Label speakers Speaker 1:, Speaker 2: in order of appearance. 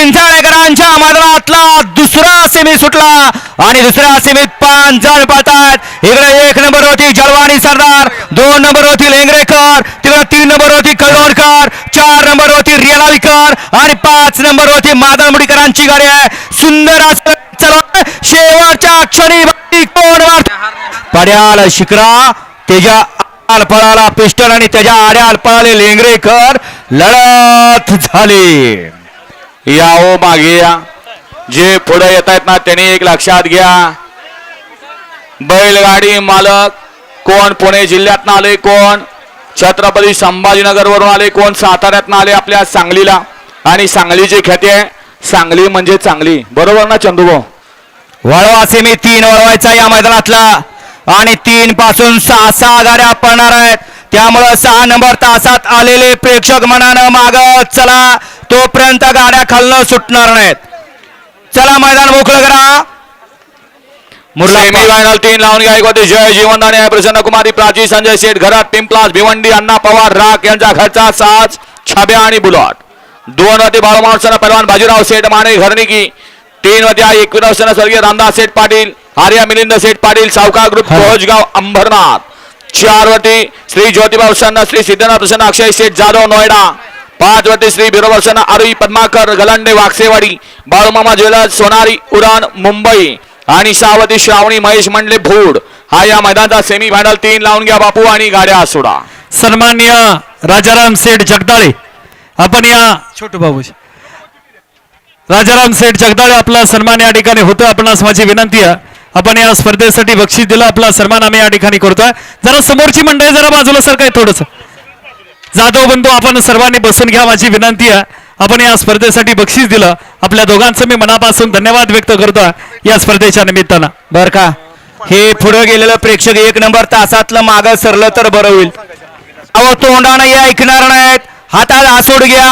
Speaker 1: चिंचाळेकरांच्या मैदानातला दुसरा सेमी सुटला आणि दुसऱ्या सेमीत पाच जण पळतात. इकडे एक नंबर होती जलवाणी सरदार दोन नंबर होती लेंगरेकर तिकडे तीन नंबर होती कळवणकर चार नंबर होती रियलाविकर आणि पाच नंबर होती मादळ मुडीकरांची गाडी आहे. सुंदर शेवटच्या क्षणी कोण वाट पड्याल शिकरा त्याच्या आड पळाला पिस्टल आणि त्याच्या आड्याल पळाले लेंगरेकर. लढत झाली.
Speaker 2: या ओ मागे या. जे पुढे येत आहेत ना त्यांनी एक लक्षात घ्या. बैलगाडी मालक कोण? पुणे जिल्ह्यातनं आले कोण? छत्रपती संभाजीनगर वरून आले कोण? साताऱ्यातनं आले आपल्या सांगलीला. आणि सांगलीची ख्याती आहे सांगली म्हणजे चांगली बरोबर ना चंदूभाऊ?
Speaker 1: वळवासी सेमी तीन वळवायचा या मैदानातला. आणि तीन पासून सहा सहा गाड्या पडणार आहेत. त्यामुळं सहा नंबर तासात आलेले प्रेक्षक मनानं माग चला. तोपर्यंत गाड्या खालनं सुटणार नाहीत. चला मैदान मोकळं करा. मुरला
Speaker 2: सेमी फायनल तीन लावून गायकवादी जय जीवनदाने आहे प्रसन्न कुमारी प्राची संजय शेठ घरात पिंपलास भिवंडी अण्णा पवार राख यांचा घरचा साज छाब्या आणि बुलॉट दोन वती बाळूमावसना पहलवान बाजीराव शेठ माने घरनिकी तीन वत्या एकविराव सण स्वर्गीय रामदास शेठ पाटील आर्या मिलिंद शेठ पाटील सावकार ग्रुप कोहजगाव अंबरनाथ. चार वती श्री ज्योतिबा प्रसन्न श्री सिद्धनाथ प्रसन्न अक्षय शेठ जाधव नोएडा. पाचवती श्री बिरोबर्सन आरुई पद्माकर गलांडे वाकसेवाडी बाळूमामा ज्वेलर्स सोनारी उडान मुंबई आणि सावती श्रावणी महेश मंडले भूड. हा या मैदानाचा सेमी फायनल तीन लावून घ्या बापू आणि गाड्या सोडा.
Speaker 3: सन्मान्य राजाराम सेठ जगदाळे आपण या छोटू बाबू राजाराम सेठ जगदाळे आपला सन्मान या ठिकाणी होतो. आपणास माझी विनंती आहे आपण या स्पर्धेसाठी बक्षीस दिलं. आपला सन्मान आम्ही या ठिकाणी करतोय. जरा समोरची मंडळी जरा बाजूला सर काय थोडस. जाधव बंधू आपण सर्वांनी बसून घ्या. माझी विनंती आहे आपण या स्पर्धेसाठी बक्षीस दिलं. आपल्या दोघांचं मी मनापासून धन्यवाद व्यक्त करतो या स्पर्धेच्या निमित्तानं.
Speaker 1: बर का? हे पुढे गेलेलं प्रेक्षक एक नंबर तासातलं माग सरलं तर बरं होईल. अहो तोंडानं हे ऐकणार नाहीत. हातात आसोड घ्या.